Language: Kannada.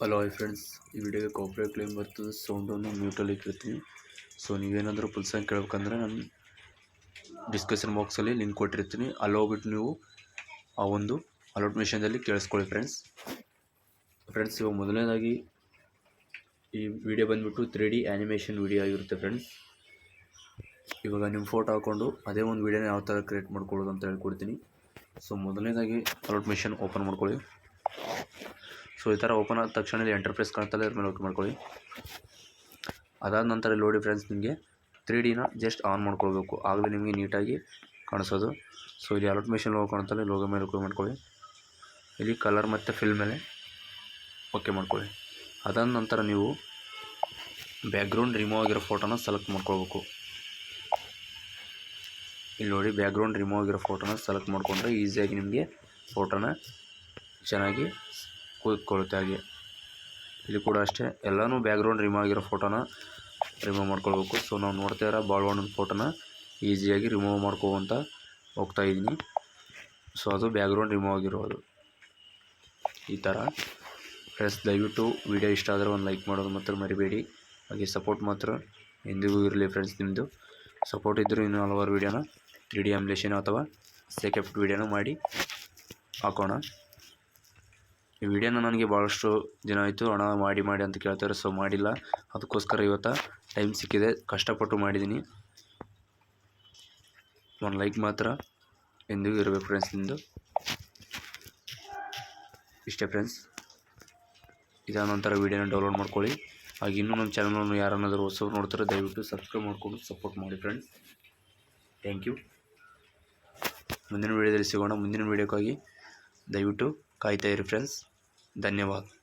ಹಲೋ ಐ ಫ್ರೆಂಡ್ಸ್ ಈ ವಿಡಿಯೋಗೆ ಕಾಪ್ರೇಟ್ ಕ್ಲೇಮ್ ಬರ್ತದೆ ಸೌಂಡನ್ನು ಮ್ಯೂಟಲ್ಲಿ ಇಟ್ಟಿರ್ತೀನಿ ಸೊ ನೀವೇನಾದರೂ ಕೇಳಬೇಕಂದ್ರೆ ಕೇಳ್ಬೇಕಂದ್ರೆ ನಾನು ಡಿಸ್ಕಷನ್ ಬಾಕ್ಸಲ್ಲಿ ಲಿಂಕ್ ಕೊಟ್ಟಿರ್ತೀನಿ. ಅಲ್ಲೋಗ್ಬಿಟ್ಟು ನೀವು ಆ ಒಂದು ಅಲೌಟ್ ಮಿಷನ್ದಲ್ಲಿ ಕೇಳಿಸ್ಕೊಳ್ಳಿ ಫ್ರೆಂಡ್ಸ್ ಫ್ರೆಂಡ್ಸ್ ಇವಾಗ ಮೊದಲನೇದಾಗಿ ಈ ವಿಡಿಯೋ ಬಂದುಬಿಟ್ಟು ತ್ರೀ ಡಿ ಆ್ಯನಿಮೇಷನ್ ವಿಡಿಯೋ ಆಗಿರುತ್ತೆ ಫ್ರೆಂಡ್ಸ್ ಇವಾಗ ನಿಮ್ಮ ಫೋಟೋ ಹಾಕ್ಕೊಂಡು ಅದೇ ಒಂದು ವಿಡಿಯೋನ ಯಾವ ಥರ ಕ್ರಿಯೇಟ್ ಮಾಡ್ಕೊಳ್ಳೋದು ಅಂತ ಹೇಳ್ಕೊಡ್ತೀನಿ. ಸೊ ಮೊದಲನೇದಾಗಿ ಅಲೌಟ್ ಮಿಷನ್ ಓಪನ್ ಮಾಡ್ಕೊಳ್ಳಿ. ಸೊ ಈ ಥರ ಓಪನ್ ಆದ ತಕ್ಷಣ ಇಲ್ಲಿ ಎಂಟರ್ಪ್ರೈಸ್ ಕಾಣ್ತಲ್ಲ ಇದ್ರ ಮೇಲೆ ಓಕೆ ಮಾಡ್ಕೊಳ್ಳಿ. ಅದಾದ ನಂತರ ಇಲ್ಲಿ ನೋಡಿ ಫ್ರೆಂಡ್ಸ್ ನಿಮಗೆ ತ್ರೀ ಡಿನ ಜಸ್ಟ್ ಆನ್ ಮಾಡ್ಕೊಳ್ಬೇಕು. ಆಗಲೇ ನಿಮಗೆ ನೀಟಾಗಿ ಕಾಣಿಸೋದು. ಸೊ ಇಲ್ಲಿ ಅಲರ್ಟ್ ಮಿಷನ್ ಲೋಗೋ ಕಾಣ್ತಲ್ಲ ಲೋಗೋ ಮೇಲೆ ಓಕೆ ಮಾಡ್ಕೊಳ್ಳಿ. ಇಲ್ಲಿ ಕಲರ್ ಮತ್ತು ಫಿಲ್ ಮೇಲೆ ಓಕೆ ಮಾಡ್ಕೊಳ್ಳಿ. ಅದಾದ ನಂತರ ನೀವು ಬ್ಯಾಕ್ಗ್ರೌಂಡ್ ರಿಮೂವ್ ಆಗಿರೋ ಫೋಟೋನ ಸೆಲೆಕ್ಟ್ ಮಾಡ್ಕೊಳ್ಬೇಕು. ಇಲ್ಲಿ ನೋಡಿ ಬ್ಯಾಕ್ಗ್ರೌಂಡ್ ರಿಮೂವ್ ಆಗಿರೋ ಫೋಟೋನ ಸೆಲೆಕ್ಟ್ ಮಾಡಿಕೊಂಡ್ರೆ ಈಸಿಯಾಗಿ ನಿಮಗೆ ಫೋಟೋನ ಚೆನ್ನಾಗಿ ಕೂತ್ಕೊಳ್ಳುತ್ತೆ ಹಾಗೆ ಇಲ್ಲಿ ಕೂಡ ಅಷ್ಟೇ. ಎಲ್ಲನೂ ಬ್ಯಾಕ್ಗ್ರೌಂಡ್ ರಿಮೂವ್ ಆಗಿರೋ ಫೋಟೋನ ರಿಮೂವ್ ಮಾಡ್ಕೊಳ್ಬೇಕು. ಸೊ ನಾವು ನೋಡ್ತಾ ಇರೋ ಬಾಳ್ವಣ್ಣನ ಫೋಟೋನ ಈಸಿಯಾಗಿ ರಿಮೂವ್ ಮಾಡ್ಕೋವಂತ ಹೋಗ್ತಾ ಇದ್ದೀನಿ. ಸೊ ಅದು ಬ್ಯಾಕ್ಗ್ರೌಂಡ್ ರಿಮೂವ್ ಆಗಿರೋದು. ಈ ಥರ ಫ್ರೆಂಡ್ಸ್ ದಯವಿಟ್ಟು ವಿಡಿಯೋ ಇಷ್ಟ ಆದರೆ ಒಂದು ಲೈಕ್ ಮಾಡೋದು ಮಾತ್ರ ಮರಿಬೇಡಿ. ಹಾಗೆ ಸಪೋರ್ಟ್ ಮಾತ್ರ ಎಂದಿಗೂ ಇರಲಿ ಫ್ರೆಂಡ್ಸ್ ನಿಮ್ಮದು ಸಪೋರ್ಟ್ ಇದ್ದರೂ ಇನ್ನೂ ಹಲವಾರು ವೀಡಿಯೋನ ತ್ರೀ ಡಿ ಆಮ್ಲೇಷನ್ ಅಥವಾ ಸೇಕೆಫ್ಟ್ ವೀಡಿಯೋನ ಮಾಡಿ ಹಾಕೋಣ. ಈ ವಿಡಿಯೋನ ನನಗೆ ಭಾಳಷ್ಟು ದಿನ ಆಯಿತು, ಹಣ ಮಾಡಿ ಮಾಡಿ ಅಂತ ಕೇಳ್ತಾರೆ ಸೊ ಮಾಡಿಲ್ಲ. ಅದಕ್ಕೋಸ್ಕರ ಇವತ್ತು ಟೈಮ್ ಸಿಕ್ಕಿದೆ. ಕಷ್ಟಪಟ್ಟು ಮಾಡಿದ್ದೀನಿ ಒಂದು ಲೈಕ್ ಮಾತ್ರ ಎಂದಿಗೂ ಇರಬೇಕು ಫ್ರೆಂಡ್ಸ್ ನಿಂದು. ಇಷ್ಟೇ ಫ್ರೆಂಡ್ಸ್ ಇದಾದ ನಂತರ ವೀಡಿಯೋನ ಡೌನ್ಲೋಡ್ ಮಾಡ್ಕೊಳ್ಳಿ. ಹಾಗೆ ಇನ್ನೂ ನಮ್ಮ ಚಾನಲನ್ನು ಯಾರನ್ನಾದರೂ ಹೊಸವ್ರು ನೋಡ್ತಾರೆ, ದಯವಿಟ್ಟು ಸಬ್ಸ್ಕ್ರೈಬ್ ಮಾಡಿಕೊಂಡು ಸಪೋರ್ಟ್ ಮಾಡಿ ಫ್ರೆಂಡ್ಸ್ ಥ್ಯಾಂಕ್ ಯು ಮುಂದಿನ ವೀಡಿಯೋದಲ್ಲಿ ಸಿಗೋಣ. ಮುಂದಿನ ವೀಡಿಯೋಕ್ಕಾಗಿ ದಯವಿಟ್ಟು ಕಾಯ್ತಾ ಇರಿ ಫ್ರೆಂಡ್ಸ್ ಧನ್ಯವಾದ.